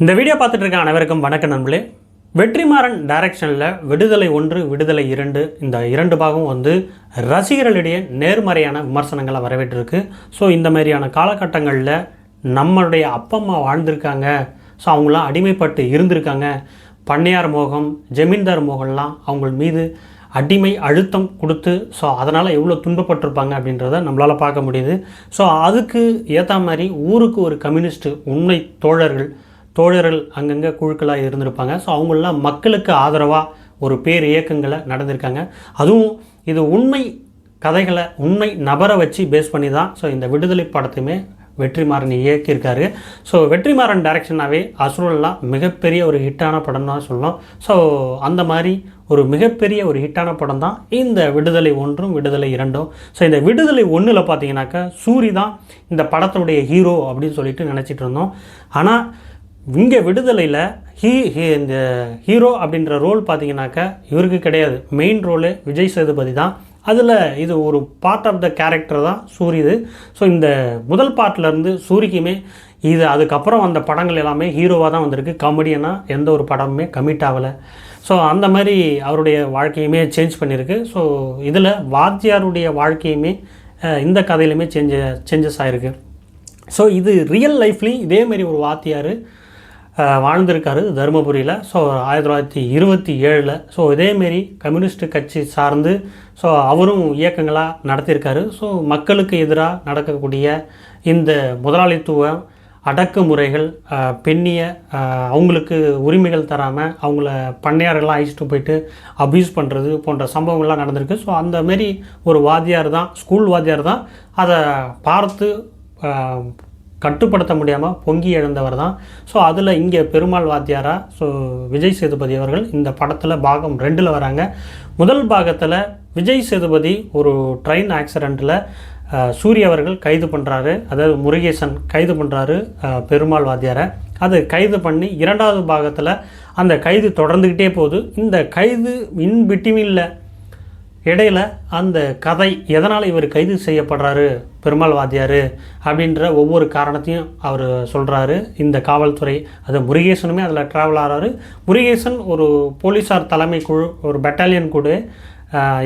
இந்த வீடியோ பார்த்துட்டு இருக்க அனைவருக்கும் வணக்க நண்பர்களே. வெற்றிமாறன் டைரக்ஷனில் விடுதலை ஒன்று விடுதலை இரண்டு இந்த இரண்டு பாகம் வந்து ரசிகர்களிடையே நேர்மறையான விமர்சனங்களை வரவேற்றிருக்கு. ஸோ இந்த மாதிரியான காலகட்டங்களில் நம்மளுடைய அப்பா அம்மா வாழ்ந்திருக்காங்க. ஸோ அவங்களாம் அடிமைப்பட்டு இருந்திருக்காங்க. பண்ணையார் மோகம் ஜமீன்தார் மோகம்லாம் அவங்க மீது அடிமை அழுத்தம் கொடுத்து ஸோ அதனால் எவ்வளோ துன்பப்பட்டிருப்பாங்க அப்படின்றத நம்மளால் பார்க்க முடியுது. ஸோ அதுக்கு ஏற்ற மாதிரி ஊருக்கு ஒரு கம்யூனிஸ்ட் உண்மை தோழர்கள் தோழர்கள் அங்கங்கே குழுக்களாக இருந்திருப்பாங்க. ஸோ அவங்களெலாம் மக்களுக்கு ஆதரவாக ஒரு பேர் இயக்கங்களை நடந்திருக்காங்க. அதுவும் இது உண்மை கதைகளை உண்மை நபரை வச்சு பேஸ் பண்ணி தான் ஸோ இந்த விடுதலை படத்தையுமே வெற்றிமாறன் இயக்கியிருக்காரு. ஸோ வெற்றிமாறன் டைரக்ஷனாகவே அசுரல்லாம் மிகப்பெரிய ஒரு ஹிட்டான படம் தான் சொல்லலாம் ஸோ அந்த மாதிரி ஒரு மிகப்பெரிய ஒரு ஹிட்டான படம் தான் இந்த விடுதலை ஒன்றும் விடுதலை இரண்டும். ஸோ இந்த விடுதலை ஒன்றில் பார்த்தீங்கன்னாக்கா சூரி தான் இந்த படத்துடைய ஹீரோ அப்படின்னு சொல்லிட்டு நினச்சிட்டு இருந்தோம். ஆனால் இங்கே விடுதலையில் ஹீ ஹீ இந்த ஹீரோ அப்படின்ற ரோல் பார்த்தீங்கன்னாக்கா இவருக்கு கிடையாது. மெயின் ரோலு விஜய் சேதுபதி தான். அதில் இது ஒரு பார்ட் ஆஃப் த கேரக்டர் தான் சூரிது ஸோ இந்த முதல் பார்ட்லேருந்து சூரிக்குமே இது அதுக்கப்புறம் வந்த படங்கள் எல்லாமே ஹீரோவாக தான் வந்திருக்கு. காமெடியனாக எந்த ஒரு படமுமே கமிட் ஆகலை. ஸோ அந்த மாதிரி அவருடைய வாழ்க்கையுமே சேஞ்ச் பண்ணியிருக்கு. ஸோ இதில் வாத்தியாருடைய வாழ்க்கையுமே இந்த கதையிலுமே சேஞ்ச சேஞ்சஸ் ஆகிருக்கு ஸோ இது ரியல் லைஃப்லேயும் இதேமாரி ஒரு வாத்தியார். வாழ்ந்திருக்காரு தருமபுரியில். ஸோ ஆயிரத்தி தொள்ளாயிரத்தி இருபத்தி ஏழில். ஸோ இதேமாரி கம்யூனிஸ்ட் கட்சி சார்ந்து ஸோ அவரும் இயக்கங்களாக நடத்தியிருக்காரு. ஸோ மக்களுக்கு எதிராக நடக்கக்கூடிய இந்த முதலாளித்துவ அடக்குமுறைகள் பெண்ணிய அவங்களுக்கு உரிமைகள் தராமல் அவங்கள பண்ணையாரெல்லாம் அழைச்சிட்டு போயிட்டு அப்யூஸ் பண்ணுறது போன்ற சம்பவங்கள்லாம் நடந்திருக்கு. ஸோ அந்தமாரி ஒரு வாத்தியார் தான் ஸ்கூல் வாத்தியார் தான். அதை பார்த்து கட்டுப்படுத்த முடியாமல் பொங்கி எழுந்தவர் தான். ஸோ அதில் இங்கே பெருமாள் வாத்தியாரா ஸோ விஜய் சேதுபதி அவர்கள் இந்த படத்தில் பாகம் ரெண்டில் வராங்க. முதல் பாகத்தில் விஜய் சேதுபதி ஒரு ட்ரெயின் ஆக்சிடெண்ட்டில் சூரிய அவர்கள் கைது பண்ணுறாரு அதாவது முருகேசன் கைது பண்ணுறாரு பெருமாள் வாத்தியாரை. அது கைது பண்ணி இரண்டாவது பாகத்தில் அந்த கைது தொடர்ந்துக்கிட்டே போகுது. இந்த கைது இன் பிட்வீனில் இடையில அந்த கதை எதனால் இவர் கைது செய்யப்படுறாரு பெருமாள் வாத்தியார் அப்படின்ற ஒவ்வொரு காரணத்தையும் அவர் சொல்கிறாரு இந்த காவல்துறை அது முருகேசனுமே அதில் ட்ராவல் ஆகிறாரு முருகேசன் ஒரு போலீஸார் தலைமை குழு ஒரு பெட்டாலியன் கூட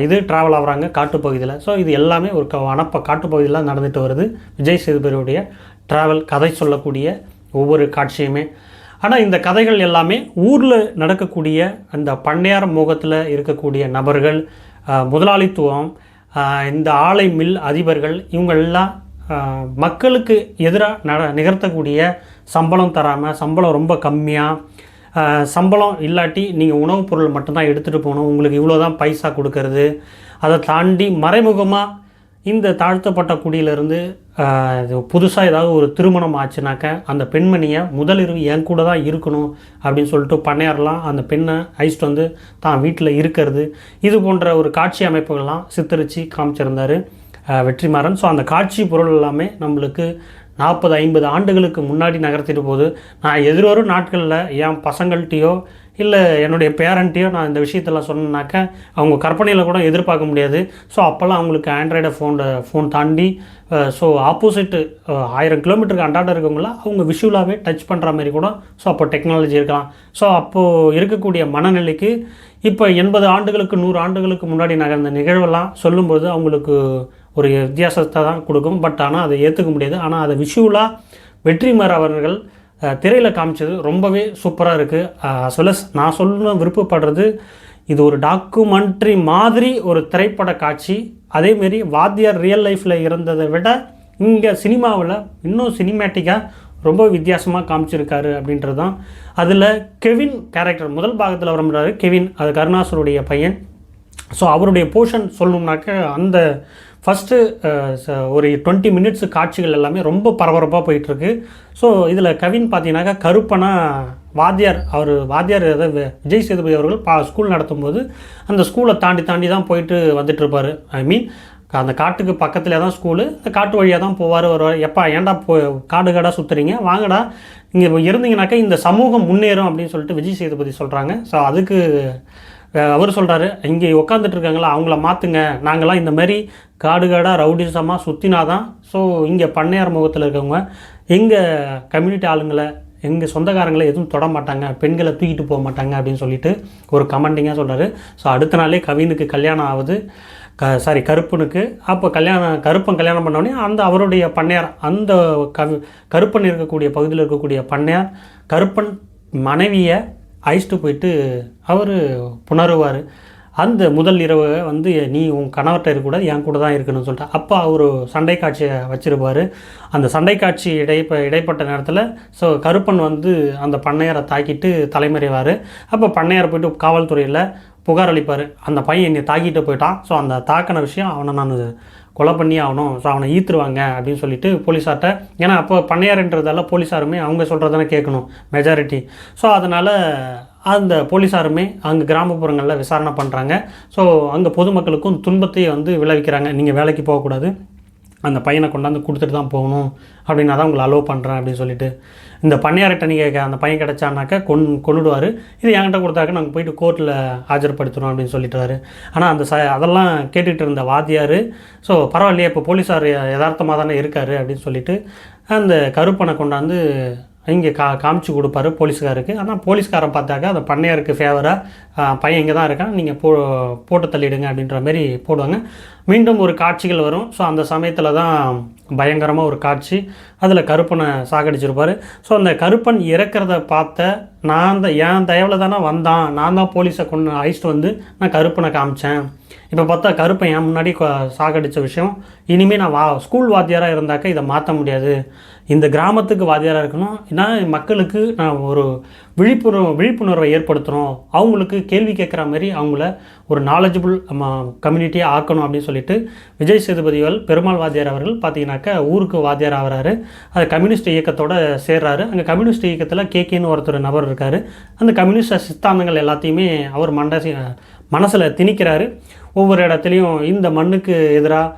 இது ட்ராவல் ஆகுறாங்க காட்டுப்பகுதியில். ஸோ இது எல்லாமே ஒரு க வனப்ப காட்டுப்பகுதியில் நடந்துட்டு வருது. விஜய் சேதுபதியுடைய ட்ராவல் கதை சொல்லக்கூடிய ஒவ்வொரு காட்சியுமே. ஆனால் இந்த கதைகள் எல்லாமே ஊரில் நடக்கக்கூடிய அந்த பண்டையார் முகத்தில் இருக்கக்கூடிய நபர்கள் முதலாளித்துவம் இந்த ஆலை மில் அதிபர்கள் இவங்கெல்லாம் மக்களுக்கு எதிராக நட நிகழ்த்தக்கூடிய சம்பளம் தராமல் சம்பளம் ரொம்ப கம்மியாக சம்பளம் இல்லாட்டி நீங்கள் உணவுப் பொருள் மட்டும்தான் எடுத்துகிட்டு போகணும் உங்களுக்கு இவ்வளோ தான் பைசா கொடுக்கறது அதை தாண்டி மறைமுகமாக இந்த தாழ்த்தப்பட்ட குடியிலேருந்து புதுசாக ஏதாவது ஒரு திருமணம் ஆச்சுனாக்க அந்த பெண்மணியை முதலிரவு என் கூட தான் இருக்கணும் அப்படின்னு சொல்லிட்டு பண்ணையாரெலாம் அந்த பெண்ணை அழைச்சிட்டு வந்து தான் வீட்டில் இருக்கிறது. இது போன்ற ஒரு காட்சி அமைப்புகள்லாம் சித்தரித்து காமிச்சிருந்தார் வெற்றிமாறன். ஸோ அந்த காட்சி பொருள் எல்லாமே நம்மளுக்கு நாற்பது ஐம்பது ஆண்டுகளுக்கு முன்னாடி நகர்த்திட்டு போது நான் எதிர்வரும் நாட்களில் என் பசங்கள்கிட்டயோ இல்லை என்னுடைய பேரண்ட்டையோ நான் இந்த விஷயத்தெல்லாம் சொன்னேனாக்கா அவங்க கற்பனையில் கூட எதிர்பார்க்க முடியாது. ஸோ அப்போல்லாம் அவங்களுக்கு ஆண்ட்ராய்டு ஃபோன் ஃபோன் தாண்டி ஸோ ஆப்போசிட்டு ஆயிரம் கிலோமீட்டருக்கு அண்டாட இருக்கவங்கள அவங்க விஷுவலாகவே டச் பண்ணுற மாதிரி கூட ஸோ அப்போ டெக்னாலஜி இருக்கலாம். ஸோ அப்போது இருக்கக்கூடிய மனநிலைக்கு இப்போ எண்பது ஆண்டுகளுக்கு நூறு ஆண்டுகளுக்கு முன்னாடி நகர்ந்த நிகழ்வெல்லாம் சொல்லும்போது அவங்களுக்கு ஒரு வித்தியாசத்தை தான் கொடுக்கும். பட் ஆனால் அதை ஏற்றுக்க முடியாது. ஆனால் அதை விஷுவலாக வெற்றிமாற அவர்கள் திரையில் காமிச்சது ரொம்பவே சூப்பராக இருக்குது சொல்ல நான் சொல்ல விருப்பப்படுறது இது ஒரு டாக்குமெண்ட்ரி மாதிரி ஒரு திரைப்பட காட்சி. அதேமாரி வாத்தியார் ரியல் லைஃப்பில் இருந்ததை விட இங்கே சினிமாவில் இன்னும் சினிமேட்டிக்காக ரொம்ப வித்தியாசமாக காமிச்சிருக்காரு அப்படின்றது தான் அதில் கெவின் கேரக்டர் முதல் பாகத்தில் வரம்புறாரு கெவின் அது கருணாசருடைய பையன். ஸோ அவருடைய போர்ஷன் சொல்லணும்னாக்க அந்த ஃபஸ்ட்டு uh, ஒரு டுவெண்ட்டி மினிட்ஸ் காட்சிகள் எல்லாமே ரொம்ப பரபரப்பாக போயிட்டுருக்கு. ஸோ இதில் கவின் பார்த்தீங்கன்னாக்கா கருப்பனா வாத்தியார் அவர் வாத்தியார் அதாவது விஜய் சேதுபதி அவர்கள் பா ஸ்கூல் நடத்தும்போது அந்த ஸ்கூலை தாண்டி தாண்டி தான் போயிட்டு வந்துட்டு இருப்பார் ஐ மீன் அந்த காட்டுக்கு பக்கத்தில் தான் ஸ்கூலு அந்த காட்டு வழியாக தான் போவார் வருவார். எப்பா ஏன்டா போ காடு காடாக சுற்றுறீங்க வாங்கடா. இங்கே இருந்தீங்கனாக்கா இந்த சமூகம் முன்னேறும் அப்படின்னு சொல்லிட்டு விஜய் சேதுபதி சொல்கிறாங்க ஸோ அதுக்கு அவர் சொல்கிறாரு இங்கே உட்காந்துட்டு இருக்காங்களா அவங்கள மாற்றுங்க நாங்களாம் இந்த மாதிரி காடு காடாக ரவுடிசமாக சுற்றினா தான் ஸோ இங்கே பண்ணையார் முகத்தில் இருக்கவங்க எங்கள் கம்யூனிட்டி ஆளுங்களை எங்கள் சொந்தக்காரங்களை எதுவும் தொட மாட்டாங்க பெண்களை தூக்கிட்டு போக மாட்டாங்க அப்படின்னு சொல்லிட்டு ஒரு கமெண்டிங்காக சொல்கிறாரு ஸோ அடுத்த நாளே கவினுக்கு கல்யாணம் ஆகுது. க சாரி கருப்பனுக்கு. அப்போ கல்யாணம் கருப்பன் கல்யாணம் பண்ணோடனே அந்த அவருடைய பண்ணையார் அந்த கவி கருப்பன் இருக்கக்கூடிய பகுதியில் இருக்கக்கூடிய பண்ணையார் கருப்பன் மனைவியை அழைச்சிட்டு போயிட்டு அவர் புணருவார். அந்த முதல் இரவு வந்து நீ உன் கணவர்கிட்ட இருக்கக்கூடாது என் கூட தான் இருக்கணும்னு சொல்லிட்டு. அப்போ அவர் சண்டை காட்சியை வச்சிருப்பார். அந்த சண்டை காட்சி இடைப்ப இடைப்பட்ட நேரத்தில் ஸோ கருப்பன் வந்து அந்த பண்ணையாரை தாக்கிட்டு தலைமறைவார். அப்போ பண்ணையார் போயிட்டு காவல்துறையில் புகார் அளிப்பார். அந்த பையன் என்னை தாக்கிட்டு போயிட்டான். ஸோ அந்த தாக்கின விஷயம் அவனை நான் கொலை பண்ணி ஆகணும். ஸோ அவனை ஈத்துருவாங்க அப்படின்னு சொல்லிட்டு போலீஸார்கிட்ட ஏன்னா அப்போ பண்ணையாருன்றதால போலீஸாருமே அவங்க சொல்கிறதானே கேட்கணும் மெஜாரிட்டி ஸோ அதனால் அந்த போலீஸாருமே அங்கே கிராமப்புறங்களில் விசாரணை பண்ணுறாங்க ஸோ அங்கே பொதுமக்களுக்கும் துன்பத்தை வந்து விளைவிக்கிறாங்க. நீங்கள் வேலைக்கு போகக்கூடாது. அந்த பையனை கொண்டாந்து கொடுத்துட்டு தான் போகணும் அப்படின்னா தான் உங்களை அலோவ் பண்ணுறேன் அப்படின்னு சொல்லிட்டு இந்த பண்ணையார்கிட்ட நீங்கள் அந்த பையன் கிடச்சானாக்கா கொன் கொண்டுடுவார் இது என்கிட்ட கொடுத்தாக்க நாங்கள் போயிட்டு கோர்ட்டில் ஆஜர்படுத்துகிறோம் அப்படின்னு சொல்லிட்டுறாரு ஆனால் அந்த ச அதெல்லாம் கேட்டுகிட்டு இருந்த வாத்தியார் ஸோ பரவாயில்லையே இப்போ போலீஸார் யதார்த்தமாக தானே இருக்கார் அப்படின்னு சொல்லிட்டு அந்த கருப்பனை கொண்டாந்து இங்கே கா காமிச்சு கொடுப்பாரு போலீஸ்காருக்கு. ஆனால் போலீஸ்காரன் பார்த்தாக்கா அந்த பண்ணையாருக்கு ஃபேவராக பையன் இங்கே தான் இருக்கான். நீங்கள் போ போட்டு தள்ளிடுங்க அப்படின்ற மாதிரி போடுவாங்க. மீண்டும் ஒரு காட்சிகள் வரும். ஸோ அந்த சமயத்தில் தான் பயங்கரமாக ஒரு காட்சி. அதில் கருப்பனை சாகடிச்சிருப்பார். ஸோ அந்த கருப்பன் இறக்கிறத பார்த்த நான் தான் என் தயவில் தானே வந்தான். நான் தான் போலீஸை கொண்டு அழைச்சிட்டு வந்து நான் கருப்பனை காமிச்சேன். இப்போ பார்த்தா கருப்பன் என் முன்னாடி சாகடித்த விஷயம். இனிமேல் நான் வா ஸ்கூல் வாத்தியாராக இருந்தாக்க இதை மாற்ற முடியாது. இந்த கிராமத்துக்கு வாத்தியாராக இருக்கணும். ஏன்னா மக்களுக்கு நான் ஒரு விழிப்புணர்வு விழிப்புணர்வை ஏற்படுத்தணும் அவங்களுக்கு கேள்வி கேட்குற மாதிரி அவங்கள ஒரு நாலேஜபிள் கம்யூனிட்டியாக ஆக்கணும் அப்படின்னு சொல்லிட்டு விஜய் சேதுபதிகள் பெருமாள் வாத்தியார் அவர்கள் பார்த்தீங்கன்னாக்கா ஊருக்கு வாத்தியார் ஆகிறாரு. அது கம்யூனிஸ்ட் இயக்கத்தோட சேர்றாரு. அங்கே கம்யூனிஸ்ட் இயக்கத்தில் கேகேன்னு ஒருத்தர் நபர் இருக்கார். அந்த கம்யூனிஸ்ட் சித்தாந்தங்கள் எல்லாத்தையுமே அவர் மண்டசி மனசில் திணிக்கிறாரு. ஒவ்வொரு இடத்துலையும் இந்த மண்ணுக்கு எதிராக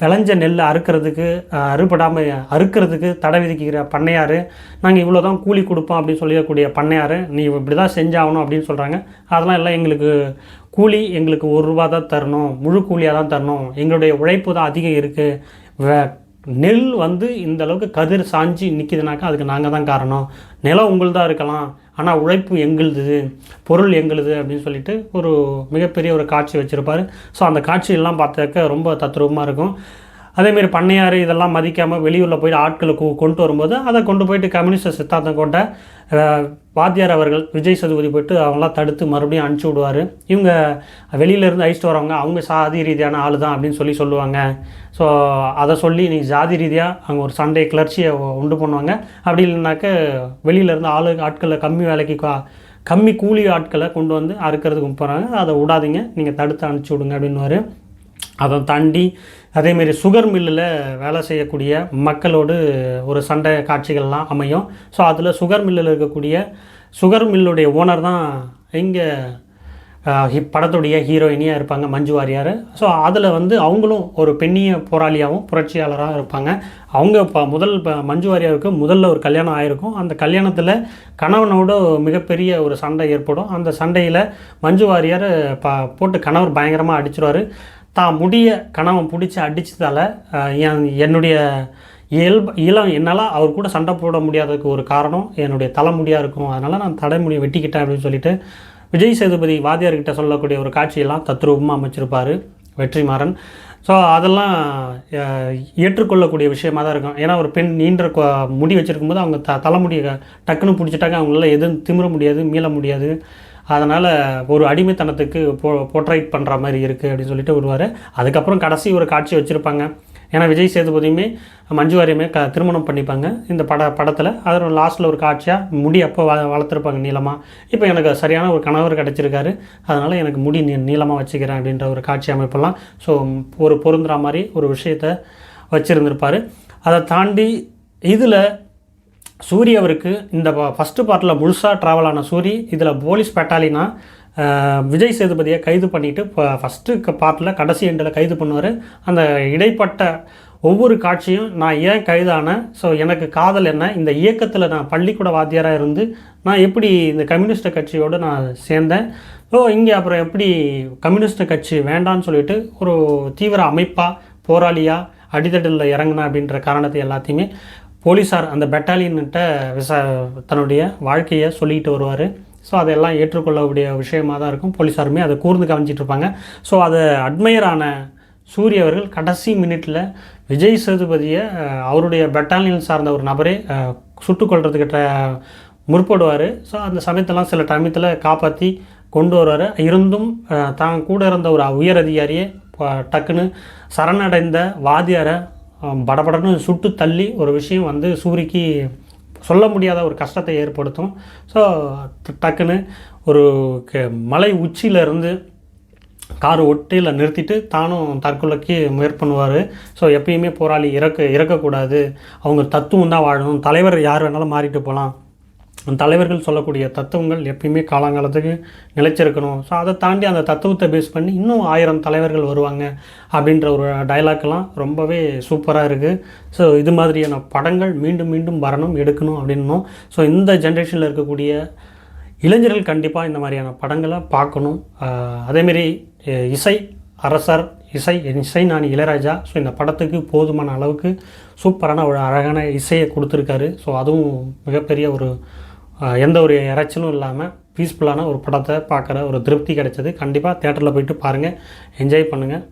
விளைஞ்ச நெல் அறுக்கிறதுக்கு அறுபடாமல் அறுக்கிறதுக்கு தடை விதிக்கிற பண்ணையார் நாங்கள் இவ்வளோ தான் கூலி கொடுப்போம் அப்படின்னு சொல்லக்கூடிய பண்ணையார் நீ இப்படி தான் செஞ்சாகணும் அப்படின்னு சொல்கிறாங்க அதெல்லாம் எல்லாம் எங்களுக்கு கூலி எங்களுக்கு ஒரு ரூபா தான் தரணும். முழு கூலியாக தான் தரணும். எங்களுடைய உழைப்பு தான் அதிகம் இருக்குது நெல் வந்து இந்த அளவுக்கு கதிர் சாஞ்சி நிற்கிதுனாக்கா அதுக்கு நாங்கள் தான் காரணம். நிலம் உங்கள்தான் இருக்கலாம். ஆனால் உழைப்பு எங்களுது பொருள் எங்களுது அப்படின்னு சொல்லிட்டு ஒரு மிகப்பெரிய ஒரு காட்சி வச்சுருப்பாரு. ஸோ அந்த காட்சியெல்லாம் பார்த்தாக்க ரொம்ப தத்ரூபமாக இருக்கும். அதேமாரி பண்ணையார் இதெல்லாம் மதிக்காமல் வெளியூரில் போயிட்டு ஆட்களை கொண்டு வரும்போது அதை கொண்டு போயிட்டு கம்யூனிஸ்ட் சித்தாந்தம் கொண்ட வாத்தியார் அவர்கள் விஜய் சதுபதி போயிட்டு அவங்களாம் தடுத்து மறுபடியும் அனுப்பிச்சி விடுவார். இவங்க வெளியிலேருந்து அழிச்சிட்டு வரவங்க அவங்க சாதி ரீதியான ஆள் தான் அப்படின்னு சொல்லி சொல்லுவாங்க. ஸோ அதை சொல்லி நீ ஜாதி ரீதியாக அங்கே ஒரு சண்டை கிளர்ச்சியை உண்டு பண்ணுவாங்க. அப்படி இல்லைனாக்க வெளியிலேருந்து ஆளு ஆட்களை கம்மி வேலைக்கு கம்மி கூலி ஆட்களை கொண்டு வந்து அறுக்கிறதுக்கு போகிறாங்க அதை விடாதீங்க. நீங்கள் தடுத்து அனுப்பிச்சி விடுங்க அப்படின்னுவாரு. அதை தாண்டி அதேமாரி சுகர் மில்லில் வேலை செய்யக்கூடிய மக்களோடு ஒரு சண்டை காட்சிகள்லாம் அமையும். ஸோ அதில் சுகர் மில்லில் இருக்கக்கூடிய சுகர் மில்லுடைய ஓனர் தான் இங்கே படத்துடைய ஹீரோயினியாக இருப்பாங்க மஞ்சு வாரியார். ஸோ அதில் வந்து அவங்களும் ஒரு பெண்ணிய போராளியாகவும் புரட்சியாளராக இருப்பாங்க. அவங்க இப்போ முதல் இப்போ மஞ்சு வாரியாருக்கு முதல்ல ஒரு கல்யாணம் ஆயிருக்கும். அந்த கல்யாணத்தில் கணவனோட மிகப்பெரிய ஒரு சண்டை ஏற்படும். அந்த சண்டையில் மஞ்சு வாரியார் ப போட்டு கணவர் பயங்கரமாக அடிச்சிருவார். தான் முடிய கணவன் பிடிச்சி அடித்ததால் என் என்னுடைய இயல்பு இளம் என்னால் அவர் கூட சண்டை போட முடியாததுக்கு ஒரு காரணம் என்னுடைய தலைமுடியாக இருக்கும். அதனால் நான் தலைமுடியை வெட்டிக்கிட்டேன் அப்படின்னு சொல்லிட்டு விஜய் சேதுபதி வாத்தியார்கிட்ட சொல்லக்கூடிய ஒரு காட்சியெல்லாம் தத்ரூபமாக அமைச்சிருப்பார் வெற்றிமாறன். ஸோ அதெல்லாம் ஏற்றுக்கொள்ளக்கூடிய விஷயமா தான் இருக்கும். ஏன்னா ஒரு பெண் நீண்ட முடி வச்சிருக்கும்போது அவங்க த தலைமுடியை டக்குன்னு பிடிச்சிட்டாக்க அவங்களால எதுவும் திமிர முடியாது மீள முடியாது. அதனால் ஒரு அடிமைத்தனத்துக்கு போ போர்ட்ரைட் பண்ணுற மாதிரி இருக்குது அப்படின்னு சொல்லிட்டு வருவார் அதுக்கப்புறம் கடைசி ஒரு காட்சி வச்சுருப்பாங்க. ஏன்னா விஜய் சேதுபதியுமே மஞ்சு வாரியுமே க திருமணம் பண்ணிப்பாங்க. இந்த பட படத்தில். அதில் லாஸ்ட்டில் ஒரு காட்சியாக முடி அப்போ வ வளர்த்துருப்பாங்க நீளமாக இப்போ எனக்கு சரியான ஒரு கணவர் கிடச்சிருக்காரு. அதனால் எனக்கு முடி நீ நீளமாக வச்சுக்கிறேன் அப்படின்ற ஒரு காட்சி அமைப்பெல்லாம் ஸோ ஒரு பொருந்துற மாதிரி ஒரு விஷயத்தை வச்சுருந்துருப்பார். அதை தாண்டி இதில் சூரி அவருக்கு இந்த ஃபஸ்ட்டு பார்ட்டில் முழுசாக ட்ராவல் ஆன சூரி இதில் போலீஸ் பெட்டாலினா விஜய் சேதுபதியை கைது பண்ணிவிட்டு இப்போ ஃபஸ்ட்டு பார்ட்டில் கடைசி எண்டில் கைது பண்ணுவார். அந்த இடைப்பட்ட ஒவ்வொரு காட்சியும் நான் ஏன் கைதானேன் ஸோ எனக்கு காதல் என்ன இந்த இயக்கத்தில் நான் பள்ளிக்கூட வாத்தியாராக இருந்து நான் எப்படி இந்த கம்யூனிஸ்ட் கட்சியோடு நான் சேர்ந்தேன்? ஸோ இங்கே அப்புறம் எப்படி கம்யூனிஸ்ட் கட்சி வேண்டான்னு சொல்லிட்டு ஒரு தீவிர அமைப்பாக போராளியாக அடித்தட்டில் இறங்கினேன் அப்படின்ற காரணத்தை எல்லாத்தையுமே போலீஸார் அந்த பெட்டாலியன்கிட்ட விசா தன்னுடைய வாழ்க்கையை சொல்லிட்டு வருவார். ஸோ அதெல்லாம் ஏற்றுக்கொள்ளக்கூடிய விஷயமாக தான் இருக்கும். போலீஸாருமே அதை கூர்ந்து கவனிச்சிட்டு இருப்பாங்க. ஸோ அதை அட்மையரான சூரிய அவர்கள் கடைசி மினிட்டில் விஜய் சேதுபதியை அவருடைய பெட்டாலியன் சார்ந்த ஒரு நபரே சுட்டுக்கொள்றதுக்கிட்ட முற்படுவார். ஸோ அந்த சமயத்தெல்லாம் சில டைமத்தில் காப்பாற்றி கொண்டு வருவார். இருந்தும் தான் கூட இருந்த ஒரு உயர் அதிகாரியை டக்குன்னு சரணடைந்த வாதியாரை படபடன்னு சுட்டு தள்ளி ஒரு விஷயம் வந்து சூரிக்கு சொல்ல முடியாத ஒரு கஷ்டத்தை ஏற்படுத்தும். ஸோ டக்குன்னு ஒரு க- மலை உச்சியிலேருந்து கார் ஒட்டியில் நிறுத்திட்டு தானும் தற்கொலைக்கு முயற் பண்ணுவார். ஸோ எப்பயுமே போராளி இறக்க இறக்கக்கூடாது. அவங்க தத்துவம் தான் வாழணும். தலைவர் யார் வேணாலும் மாறிட்டு போகலாம். தலைவர்கள் சொல்லக்கூடிய தத்துவங்கள் எப்பயுமே காலங்காலத்துக்கு நிலைச்சிருக்கணும் ஸோ அதை தாண்டி அந்த தத்துவத்தை பேஸ் பண்ணி இன்னும் ஆயிரம் தலைவர்கள் வருவாங்க அப்படின்ற ஒரு டைலாக்லாம் ரொம்பவே சூப்பராக இருக்குது ஸோ இது மாதிரியான படங்கள் மீண்டும் மீண்டும் வரணும் எடுக்கணும் அப்படின்னும். ஸோ இந்த ஜென்ரேஷனில் இருக்கக்கூடிய இளைஞர்கள் கண்டிப்பாக இந்த மாதிரியான படங்களை பார்க்கணும். அதேமாரி இசை அரசர் இசை இசை நான் இளையராஜா ஸோ இந்த படத்துக்கு போதுமான அளவுக்கு சூப்பரான ஒரு அழகான இசையை கொடுத்துருக்காரு. ஸோ அதுவும் மிகப்பெரிய ஒரு எந்த ஒரு இறைச்சலும் இல்லாமல் பீஸ்ஃபுல்லான ஒரு படத்தை பார்க்குற ஒரு திருப்தி கிடைச்சது. கண்டிப்பாக தேட்டரில் போயிட்டு பாருங்கள் என்ஜாய் பண்ணுங்கள்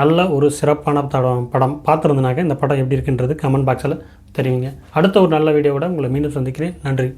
நல்ல ஒரு சிறப்பான படம் படம் பார்த்துருந்தனாக்க இந்த படம் எப்படி இருக்குன்றது கமெண்ட் பாக்ஸில் தெரிவிங்க. அடுத்த ஒரு நல்ல வீடியோவோட உங்களை மீண்டும் சந்திக்கிறேன். நன்றி.